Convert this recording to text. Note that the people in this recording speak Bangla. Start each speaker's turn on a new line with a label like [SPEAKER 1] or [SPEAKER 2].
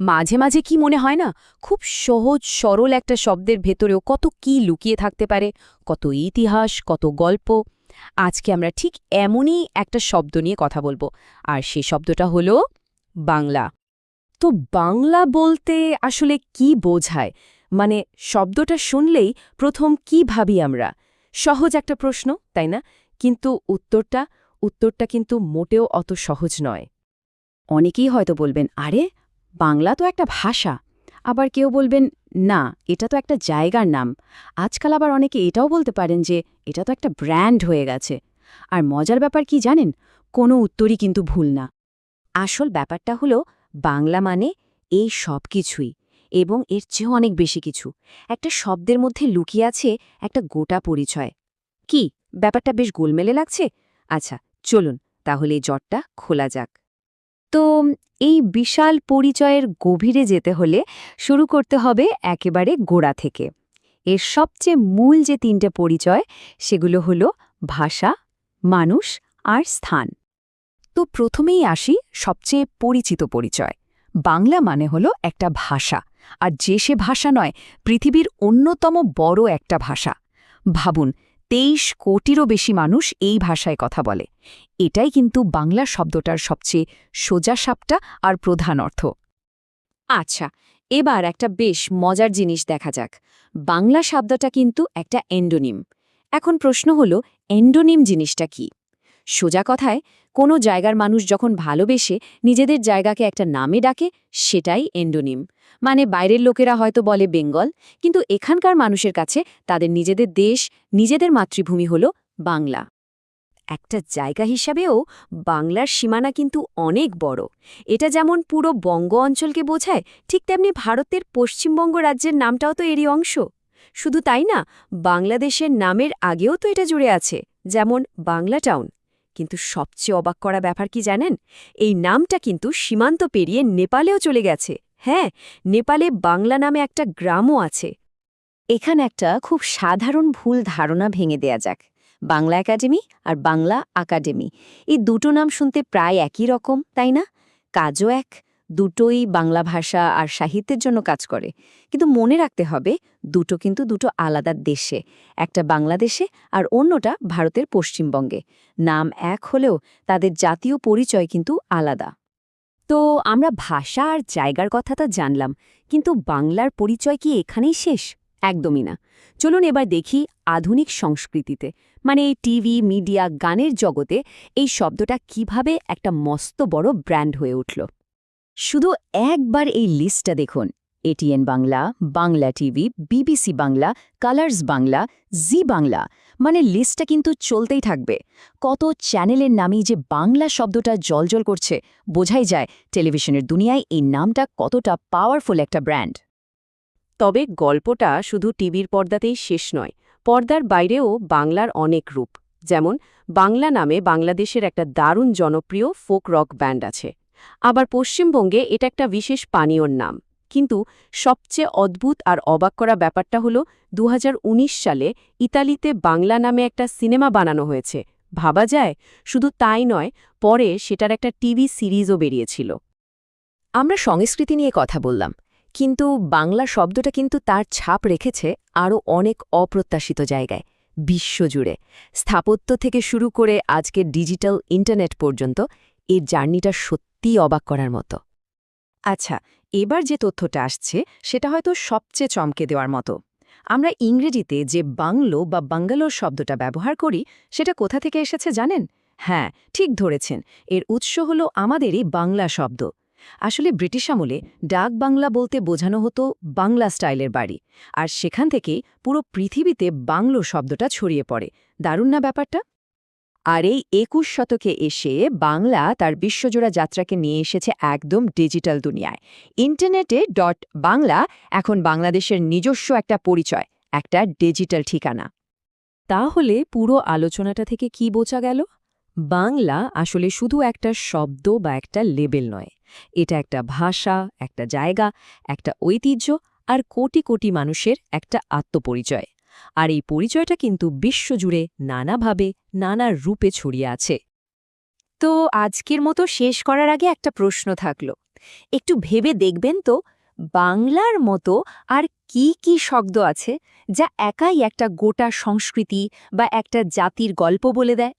[SPEAKER 1] মাঝে মাঝে কি মনে হয় না, খুব সহজ, সরল একটা শব্দের ভেতরেও কত কি লুকিয়ে থাকতে পারে, কত ইতিহাস, কত গল্প। আজকে আমরা ঠিক এমনই একটা শব্দ নিয়ে কথা বলব, আর সে শব্দটা হলো বাংলা। তো বাংলা বলতে আসলে কি বোঝায়? মানে শব্দটা শুনলেই প্রথম কি ভাবি আমরা? সহজ একটা প্রশ্ন, তাই না? কিন্তু উত্তরটা উত্তরটা কিন্তু মোটেও অত সহজ নয়। অনেকেই হয়তো বলবেন, আরে বাংলা তো একটা ভাষা। আবার কেউ বলবেন, না, এটা তো একটা জায়গার নাম। আজকাল আবার অনেকে এটাও বলতে পারেন যে, এটা তো একটা ব্র্যান্ড হয়ে গেছে। আর মজার ব্যাপার কি জানেন? কোনো উত্তরই কিন্তু ভুল না। আসল ব্যাপারটা হলো, বাংলা মানে এই সব কিছুই, এবং এর চেয়েও অনেক বেশি কিছু। একটা শব্দের মধ্যে লুকিয়ে আছে একটা গোটা পরিচয়। কি? ব্যাপারটা বেশ গোলমেলে লাগছে? আচ্ছা চলুন, তাহলে এই জটটা খোলা যাক। তো এই বিশাল পরিচয়ের গভীরে যেতে হলে শুরু করতে হবে একেবারে গোড়া থেকে। এর সবচেয়ে মূল যে তিনটে পরিচয় সেগুলো হলো ভাষা, মানুষ আর স্থান। তো প্রথমেই আসি সবচেয়ে পরিচিত পরিচয়। বাংলা মানে হলো একটা ভাষা, আর যে সে ভাষা নয়, পৃথিবীর অন্যতম বড় একটা ভাষা। ভাবুন তেইশ কোটিরও বেশি মানুষ এই ভাষায় কথা বলে। এটাই কিন্তু বাংলা শব্দটার সবচেয়ে সোজা সাপটা আর প্রধান অর্থ। আচ্ছা এবার একটা বেশ মজার জিনিস দেখা যাক। বাংলা শব্দটা কিন্তু একটা এন্ডোনিম এখন প্রশ্ন হল এন্ডোনিম জিনিসটা কি? সোজা কথায়, কোনো জায়গার মানুষ যখন ভালোবেসে নিজেদের জায়গাকে একটা নামে ডাকে, সেটাই এন্ডোনিম। মানে বাইরের লোকেরা হয়তো বলে বেঙ্গল, কিন্তু এখানকার মানুষের কাছে তাদের নিজেদের দেশ, নিজেদের মাতৃভূমি হল বাংলা। একটা জায়গা হিসাবেও বাংলার সীমানা কিন্তু অনেক বড়। এটা যেমন পুরো বঙ্গ অঞ্চলকে বোঝায়, ঠিক তেমনি ভারতের পশ্চিমবঙ্গ রাজ্যের নামটাও তো এরই অংশ। শুধু তাই না, বাংলাদেশের নামের আগেও তো এটা জুড়ে আছে, যেমন বাংলা টাউন। কিন্তু সবচেয়ে অবাক করা ব্যাপার কি জানেন? এই নামটা কিন্তু সীমান্ত পেরিয়ে নেপালেও চলে গেছে। হ্যাঁ নেপালে বাংলা নামে একটা গ্রামও আছে। এখানে একটা খুব সাধারণ ভুল ধারণা ভেঙে দেয়া যাক। বাংলা একাডেমি আর বাংলা আকাডেমি। এই দুটো নাম শুনতে প্রায় একই রকম, তাই না? কাজও এক দুটোই বাংলা ভাষা আর সাহিত্যের জন্য কাজ করে। কিন্তু মনে রাখতে হবে, দুটো কিন্তু দুটো আলাদা দেশে, একটা বাংলাদেশে আর অন্যটা ভারতের পশ্চিমবঙ্গে। নাম এক হলেও তাদের জাতীয় পরিচয় কিন্তু আলাদা। তো আমরা ভাষা আর জায়গার কথাটা জানলাম, কিন্তু বাংলার পরিচয় কি এখানেই শেষ? একদমই না। চলুন এবার দেখি আধুনিক সংস্কৃতিতে মানে এই টিভি, মিডিয়া, গানের জগতে এই শব্দটা কীভাবে একটা মস্ত বড় ব্র্যান্ড হয়ে উঠল। শুধু একবার এই লিস্টটা দেখুন। ATN Bangla Bangla TV BBC Bangla, Colors Bangla, Zee Bangla. মানে লিস্টটা কিন্তু চলতেই থাকবে। কত চ্যানেলের নামেই যে বাংলা শব্দটা জলজল করছে, বোঝাই যায় টেলিভিশনের দুনিয়ায় এই নামটা কতটা পাওয়ারফুল একটা ব্র্যান্ড তবে গল্পটা শুধু টিভির পর্দাতেই শেষ নয়, পর্দার বাইরেও বাংলার অনেক রূপ। যেমন, বাংলা নামে বাংলাদেশের একটা দারুণ জনপ্রিয় ফোক রক ব্যান্ড আছে। আবার পশ্চিমবঙ্গে এটা একটা বিশেষ পানীয়র নাম। কিন্তু সবচেয়ে অদ্ভুত আর অবাক করা ব্যাপারটা হলো দু সালে ইতালিতে বাংলা নামে একটা সিনেমা বানানো হয়েছে। ভাবা যায়, শুধু তাই নয়, পরে সেটার একটা টিভি সিরিজও বেরিয়েছিল। আমরা সংস্কৃতি নিয়ে কথা বললাম, কিন্তু বাংলা শব্দটা কিন্তু তার ছাপ রেখেছে আরও অনেক অপ্রত্যাশিত জায়গায়, বিশ্বজুড়ে। স্থাপত্য থেকে শুরু করে আজকের ডিজিটাল ইন্টারনেট পর্যন্ত এর জার্নিটা সত্যিই অবাক করার মতো। আচ্ছা এবার যে তথ্যটা আসছে, সেটা হয়তো সবচেয়ে চমকে দেওয়ার মতো। আমরা ইংরেজিতে যে বাংলো বা বাঙ্গালোর শব্দটা ব্যবহার করি, সেটা কোথা থেকে এসেছে জানেন? হ্যাঁ ঠিক ধরেছেন। এর উৎস হল আমাদেরই বাংলা শব্দ। আসলে ব্রিটিশ আমলে ডাক বাংলা বলতে বোঝানো হতো বাংলা স্টাইলের বাড়ি। আর সেখান থেকে পুরো পৃথিবীতে বাংলো শব্দটা ছড়িয়ে পড়ে। দারুণ না ব্যাপারটা? আর এই একুশ শতকে এসে বাংলা তার বিশ্বজোড়া যাত্রাকে নিয়ে এসেছে একদম ডিজিটাল দুনিয়ায়। ইন্টারনেটে ডট বাংলা এখন বাংলাদেশের নিজস্ব একটা পরিচয়, একটা ডিজিটাল ঠিকানা। তাহলে পুরো আলোচনাটা থেকে কি বোঝা গেল? বাংলা আসলে শুধু একটা শব্দ বা একটা লেবেল নয়। এটা একটা ভাষা, একটা জায়গা, একটা ঐতিহ্য আর কোটি কোটি মানুষের একটা আত্মপরিচয়। আর এই পরিচয়টা কিন্তু বিশ্বজুড়ে নানাভাবে, নানা রূপে ছড়িয়ে আছে। তো আজকের মতো শেষ করার আগে একটা প্রশ্ন থাকল।
[SPEAKER 2] একটু ভেবে দেখবেন তো, বাংলার মতো আর কি কি শব্দ আছে যা একাই একটা গোটা সংস্কৃতি বা একটা জাতির গল্প বলে দেয়?